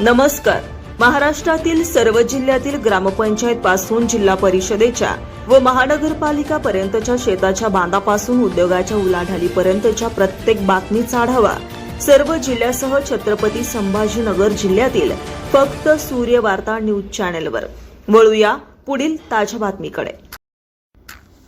नमस्कार. महाराष्ट्रातील सर्व जिल्ह्यातील ग्रामपंचायत पासून जिल्हा परिषदेच्या व महानगरपालिका पर्यंतच्या शेताच्या बांधापासून उद्योगाच्या उलाढालीपर्यंतच्या प्रत्येक बातमीचा आढावा सर्व जिल्ह्यासह छत्रपती संभाजीनगर जिल्ह्यातील फक्त सूर्य वार्ता न्यूज चॅनेलवर. वळूया पुढील ताज्या बातमीकडे.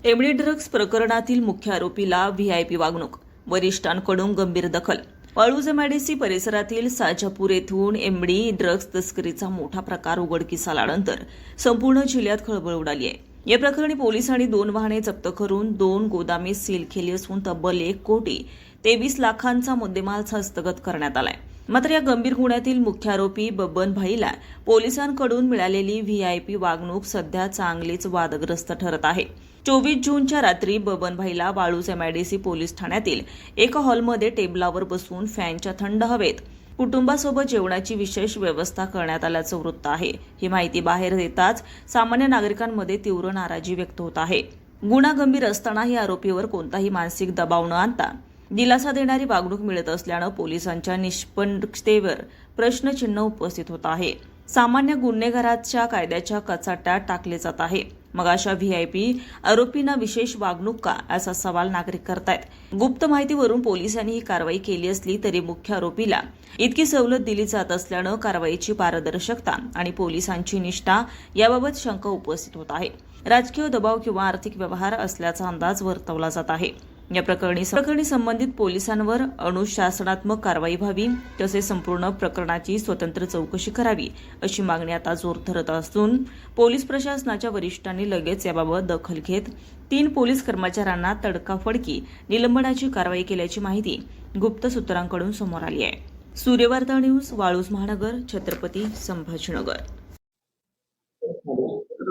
एमडी ड्रग्ज प्रकरणातील मुख्य आरोपीला व्हीआयपी वागणूक. वरिष्ठांकडून गंभीर दखल. वाळूज एमआयडीसी परिसरातील साजापूर येथून एमडी ड्रग्ज तस्करीचा मोठा प्रकार उघडकीस आल्यानंतर संपूर्ण जिल्ह्यात खळबळ उडाली आहे. या प्रकरणी पोलिसांनी दोन वाहने जप्त करून दोन गोदामे सील केली असून तब्बल एक कोटी तेवीस लाखांचा मुद्देमाल हस्तगत करण्यात आला आहे मात्र या गंभीर गुन्ह्यातील मुख्य आरोपी बबन भाईला पोलिसांकडून मिळालेली व्हीआयपी वागणूक सध्या चांगलीच वादग्रस्त ठरत आहे. चोवीस जूनच्या रात्री बबनभाईला वाळूज एमआयडीसी पोलीस ठाण्यातील एका हॉलमध्ये टेबलावर बसून फॅनच्या थंड हवेत कुटुंबासोबत जेवणाची विशेष व्यवस्था करण्यात आल्याचं वृत्त आहे. ही माहिती बाहेर येताच सामान्य नागरिकांमध्ये तीव्र नाराजी व्यक्त होत आहे. गुन्हा गंभीर असतानाही आरोपीवर कोणताही मानसिक दबाव न आणता दिलासा देणारी वागणूक मिळत असल्यानं पोलिसांच्या निष्पक्षतेवर प्रश्नचिन्ह उपस्थित होत आहे. सामान्य गुन्हेगाराच्या कायद्याच्या कचाट्यात टाकले जात आहे. मग अशा व्हीआयपी आरोपींना विशेष वागणूक का? असा सवाल नागरिक करतायत. गुप्त माहितीवरून पोलिसांनी ही कारवाई केली असली तरी मुख्य आरोपीला इतकी सवलत दिली जात असल्यानं कारवाईची पारदर्शकता आणि पोलिसांची निष्ठा याबाबत शंका उपस्थित होत आहे. राजकीय दबाव किंवा आर्थिक व्यवहार असल्याचा अंदाज वर्तवला जात आहे. या प्रकरणी प्रकरणी संबंधित पोलिसांवर अनुशासनात्मक कारवाई व्हावी तसेच संपूर्ण प्रकरणाची स्वतंत्र चौकशी करावी अशी मागणी आता जोर धरत असून पोलीस प्रशासनाच्या वरिष्ठांनी लगेच याबाबत दखल घेत तीन पोलीस कर्मचाऱ्यांना तडकाफडकी निलंबनाची कारवाई केल्याची माहिती गुप्त सूत्रांकडून समोर आली आहे. सूर्यवार्ता न्यूज वाळूज महानगर छत्रपती संभाजीनगर.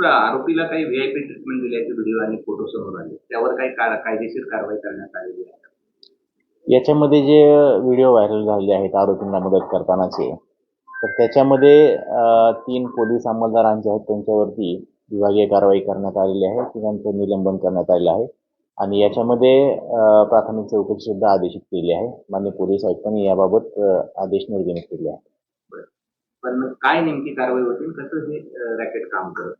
आरोपीला काही व्हीआयपी ट्रीटमेंट दिल्याचे व्हिडिओ आणि फोटो समोर आले. त्यावर काही कायदेशीर कारवाई करण्यात आलेली आहे. याच्यामध्ये जे व्हिडिओ व्हायरल झालेले आहेत आरोपींना मदत करतानाचे तर त्याच्यामध्ये तीन पोलीस अंमलदार जे आहेत. त्यांच्यावरती विभागीय कारवाई करण्यात आलेली आहे. तिघांचं निलंबन करण्यात आलेलं आहे. आणि याच्यामध्ये प्राथमिक चौकशी सुद्धा आदेशित केली आहे. मान्य पोलीस आयुक्तांनी याबाबत आदेश निर्गमित केले आहे पण काय नेमकी कारवाई होती कसं हे रॅकेट काम करत?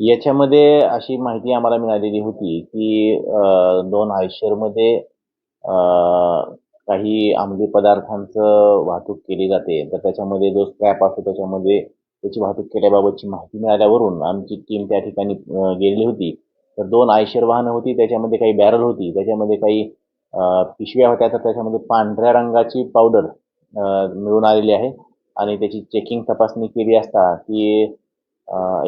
याच्यामध्ये अशी माहिती आम्हाला मिळालेली होती की दोन आयशरमध्ये काही अंमली पदार्थांचं वाहतूक केली जाते. तर त्याच्यामध्ये जो स्क्रॅप असतो त्याच्यामध्ये त्याची वाहतूक केल्याबाबतची माहिती मिळाल्यावरून आमची टीम त्या ठिकाणी गेलेली होती. तर दोन आयशर वाहनं होती त्याच्यामध्ये काही बॅरल होती त्याच्यामध्ये काही पिशव्या होत्या तर त्याच्यामध्ये पांढऱ्या रंगाची पावडर मिळून आलेली आहे. आणि त्याची चेकिंग तपासणी केली असता की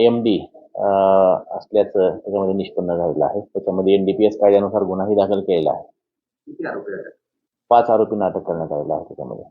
एम डी असल्याचं त्याच्यामध्ये निष्पन्न झालेलं आहे. त्याच्यामध्ये एन डी पी एस कायद्यानुसार गुन्हाही दाखल केलेला आहे. पाच आरोपींना अटक करण्यात आलेला आहे त्याच्यामध्ये.